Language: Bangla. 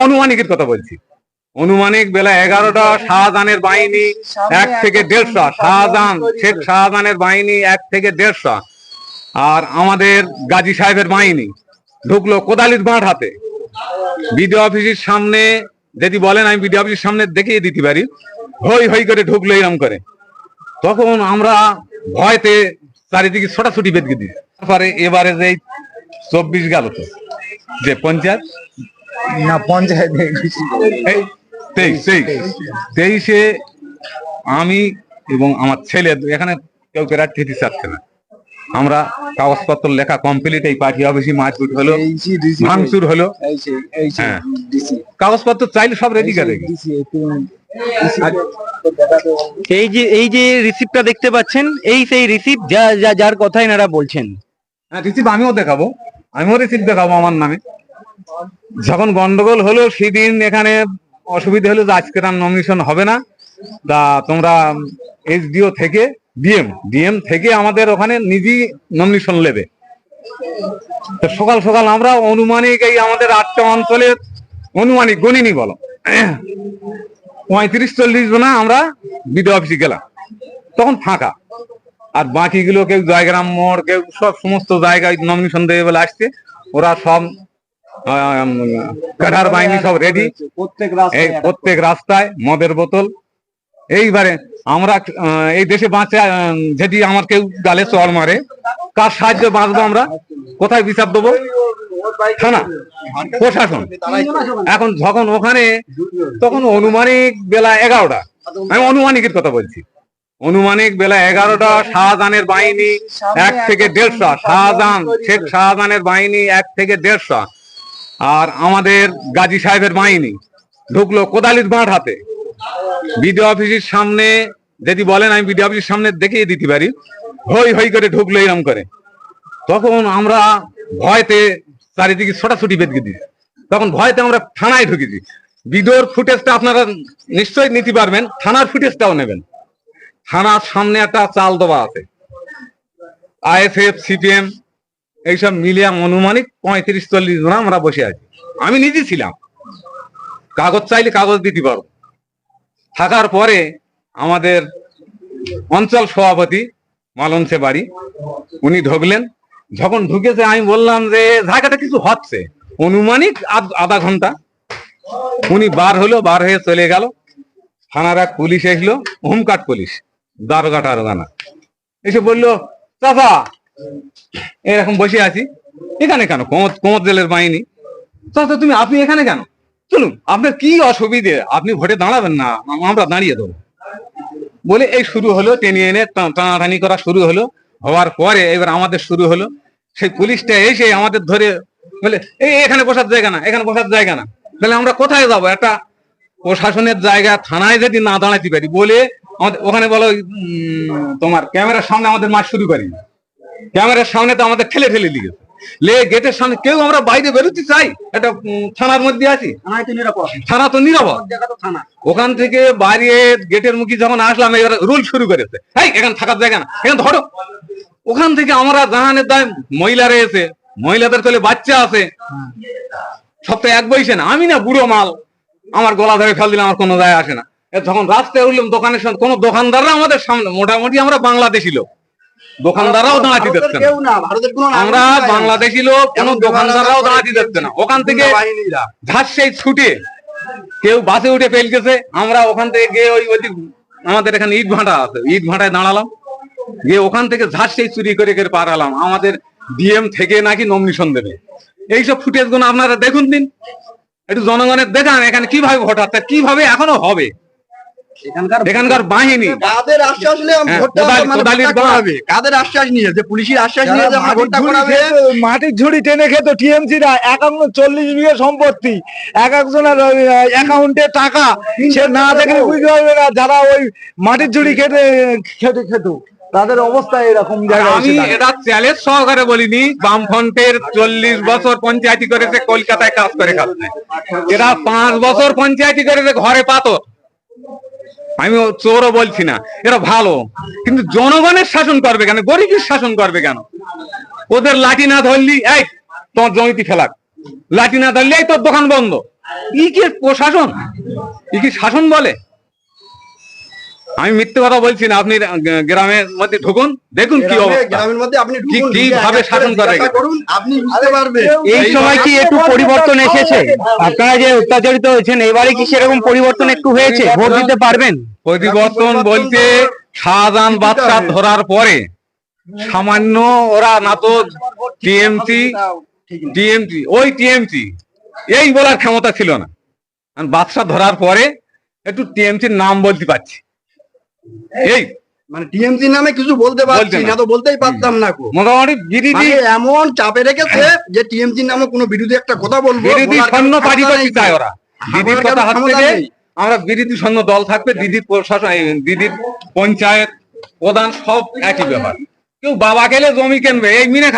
অনুমানিকের কথা বলছি। অনুমানিক বেলা এগারোটা, শাহজাহানের বাহিনী এক থেকে দেড়শো, শাহজাহান, শেখ শাহজাহানের বাহিনী এক থেকে দেড়শো। আর আমাদের গাজী সাহেবের বাহিনী ঢুকলো কোদালির মাঠ হাতে। বিডিও অফিসের সামনে যদি বলেন, আমি বিডিও অফিসের সামনে দেখিয়ে দিতে পারি। হই হই করে ঢুকলো এরম করে। তখন আমরা ভয়তে চারিদিকে ছোটাছুটি বেঁধে দিই তারপরে এবারে যে চব্বিশ গেল তো, যে পঞ্চায়েত না পঞ্চায়েত এই তেইশ তেইশ তেইশে আমি এবং আমার ছেলে এখানে কেউ কেরাট খেতে চাচ্ছে না। আমরা কাগজপত্র লেখা কমপ্লিট এই পার্টি অফিসে মারপিট হলো ভাঙচুর হলো। হ্যাঁ। কাগজপত্র চাইলে সব রেডি করে এই যে এই যে রিসিপ্টটা দেখতে পাচ্ছেন এই সেই রিসিপ্ট যা যা- যার কথা এনারা বলছেন। হ্যাঁ রিসিভ আমিও দেখাবো। আমিও রিসিভ দেখাবো আমার নামে। যখন গন্ডগোল হলো, সেদিন এখানে অসুবিধা হলো যে আজকের আর নমিনেশন হবে না। তা তোমরা এইচডিও থেকে, ডিএম ডিএম থেকে আমাদের ওখানে নিজেই নমিনেশন নেবে। তো সকাল সকাল আমরা অনুমানিক এই আমাদের আটটা অঞ্চলের অনুমানিক গণিনি বলো। পঁয়ত্রিশ, চল্লিশ জনা আমরা বিডিও অফিসে গেলাম। তখন ফাঁকা। আর বাকিগুলো কেউ জয়গ্রাম মোড়, কেউ সব সমস্ত জায়গায় নমিনেশন দেবে বলে আসছে। ওরা সব কাঠার বাহিনী সব রেডি প্রত্যেক এই প্রত্যেক রাস্তায় মদের বোতল। এইবারে আমরা এই দেশে বাঁচা যেটি আমার কেউ গালে চর মারে কার সাহায্য বাঁচবো আমরা? কোথায় বিচার দেবো? থানা প্রশাসন। এখন যখন ওখানে তখন অনুমানিক বেলা এগারোটা। আমি অনুমানিকের কথা বলছি। অনুমানিক বেলা এগারোটা শাহজাহানের বাহিনী এক থেকে দেড়শো শাহজাহান শেখ শাহজাহানের বাহিনী এক থেকে দেড়শো। আর আমাদের গাজী সাহেবের বাহিনী ঢুকলো কোদালির মাঠ হাতে। বিডিও অফিসের সামনে যদি বলেন, আমি বিডিও অফিসের সামনে দেখিয়ে দিতে পারি। হই হই করে ঢুকলো এরম করে। তখন আমরা ভয়তে চারিদিকে ছোটাছুটি বেঁধে দিই তখন ভয়তে আমরা থানায় ঢুকেছি। বিডিওর ফুটেজটা আপনারা নিশ্চয়ই নিতে পারবেন, থানার ফুটেজটাও নেবেন। থানার সামনে একটা চাল দেওয়া আছে। আইএসএফ, সিপিএম এইসব মিলিয়ে অনুমানিক পঁয়ত্রিশ, চল্লিশ জন আমরা বসে আছি। আমি নিজে ছিলাম। কাগজ চাইলে কাগজ দিতে পারো। থাকার পরে আমাদের অঞ্চল সভাপতি মালনসে বাড়ি উনি ঢুকলেন। যখন ঢুকেছে, আমি বললাম যে, জায়গাটা কিছু হচ্ছে। অনুমানিক আধ- ঘণ্টা। উনি বার হলো, বার হয়ে চলে গেল। থানার এক পুলিশ এসলো, হোমকাট পুলিশ, দারোগা টারোগানা এসে বলল, চাচা এরকম বসে আছি। এখানে কেন? কোমর জেলের বাহিনী। চাচা তুমি, আপনি এখানে কেন? চলুন, আপনার কি অসুবিধে? আপনি ভোটে দাঁড়াবেন না আমরা দাঁড়িয়ে দেবো। বলে এই শুরু হলো, টেনে এনে টানাটানি করা শুরু হলো। হওয়ার পরে এবার আমাদের শুরু হলো। সেই পুলিশটা এসে আমাদের ধরে বলে, এই, এখানে বসার জায়গা না, এখানে বসার জায়গা না। তাহলে আমরা কোথায় যাব? একটা প্রশাসনের জায়গা, থানায় যদি না দাঁড়াতে পারি। বলে আমাদের ওখানে বলো তোমার ক্যামেরার সামনে আমাদের মাছ শুরু করি। ক্যামেরার সামনে তো আমাদের ঠেলে ঠেলে লিখেছে লে গেটের সামনে কেউ আমরা বাইরে বেরোতে চাই একটা থানার মধ্যে আছি। থানা তো নিরাপদ। ওখান থেকে বাইরে গেটের মুখে যখন আসলাম এবার রুল শুরু করেছে। এই এখানে থাকার জায়গা না এখানে ধরো। ওখান থেকে আমরা জাহানের দায় মহিলা রয়েছে মহিলাদের কোলে বাচ্চা আছে। সব তো এক বয়সে না আমি না বুড়ো মাল। আমার গলা ধরে ফেল দিলে আমার কোনো যায় আসে না। যখন রাস্তায় উঠলাম দোকানের সামনে কোনো দোকানদাররা আমাদের সামনে মোটামুটি আমরা বাংলাদেশি লোক। দোকানদাররাও দাঁড়াতে দিচ্ছে না। আমরা বাংলাদেশি লোক কোনো দোকানদাররাও দাঁড়াতে দিচ্ছে না। ওখান থেকে সেই ছুটে কেউ বাসে উঠে পেল গেছে। আমরা ওখান থেকে গিয়ে ওই ওই আমাদের এখানে ইট ভাটা আছে। ইট ভাঁটায় দাঁড়ালাম। গিয়ে ওখান থেকে সেই চুরি করে করে পার হলাম। আমাদের ডিএম থেকে নাকি নমিনেশন দেবে। এইসব ফুটেজগুলো আপনারা দেখুন দিন। একটু জনগণের দেখান এখানে কীভাবে ভোট হচ্ছে কীভাবে এখনও হবে? এখানকার বাহিনী। কাদের আশ্বাস নিয়ে হ্যাঁ, মানে কাদের আশ্বাস নিয়ে? যে পুলিশের আশ্বাস নিয়ে মাটির ঝুড়ি টেনে খেত টিএমসি রা একান্ন চল্লিশ বিঘে সম্পত্তি এক একজনের অ্যাকাউন্টে টাকা সে না দেখলে বুঝতে পারবে না যারা ওই মাটির ঝুড়ি খেতে খেতে খেত। তাদের অবস্থা এরকম জায়গায় আমি এটা চ্যালেঞ্জ সহকারে বলিনি বামফ্রন্টের চল্লিশ বছর পঞ্চায়েতি করেছে কলকাতায় কাজ করে খাচ্ছে। এরা পাঁচ বছর পঞ্চায়েতি করেছে ঘরে পাতো আমি চোরও বলছি না, এরা ভালো। কিন্তু জনগণের শাসন করবে কেন? গরিবের শাসন করবে কেন? ওদের লাঠি না ধরলি, এই তোমার জমিতে ফেলাক। লাঠি না ধরলি, এই তোর দোকান বন্ধ। ই কি প্রশাসন? ই কি শাসন বলে? আমি মিথ্যে কথা বলছি না আপনি গ্রামের মধ্যে ঢুকুন দেখুন কি গ্রামে- গ্রামের মধ্যে আপনি ঢুকুন, কি- ভাবে শাসন করে? আপনি বুঝতে পারবেন। এই সময় কি একটু পরিবর্তন এসেছে? আপনারা যে অত্যাচারিত হয়েছেন এবারে কি সেরকম পরিবর্তন একটু হয়েছে? ভোট দিতে পারবেন? পরিবর্তন বলতে শাহজাহান বাচ্চা ধরার পরে সামান্য ওরা না তো টিএমসি টিএমসি ওই টিএমসি এই বলার ক্ষমতা ছিল না। আর বাদশাহ ধরার পরে একটু টিএমসির নাম বলতে পারছি। এই মানে টিএমসি নামে কিছু বলতে পারছি না। তো বলতেই পারতাম না কো মোটামুটি বিরোধী মানে এমন চাপে রেখেছে যে টিএমসি নামে কোনো বিরোধী একটা কথা বলব বিরোধী সৈন্য ক্ষমতা চায় ওরা। দিদির কথা কারও হচ্ছে ক্ষমতা যে নেই। আমরা বিরোধী সৈন্য দল থাকবে দিদির প্রশাসন দিদির পঞ্চায়েত প্রধান সব একই ব্যাপার। কেউ বাবা গেলে জমি কিনবে এই মিনে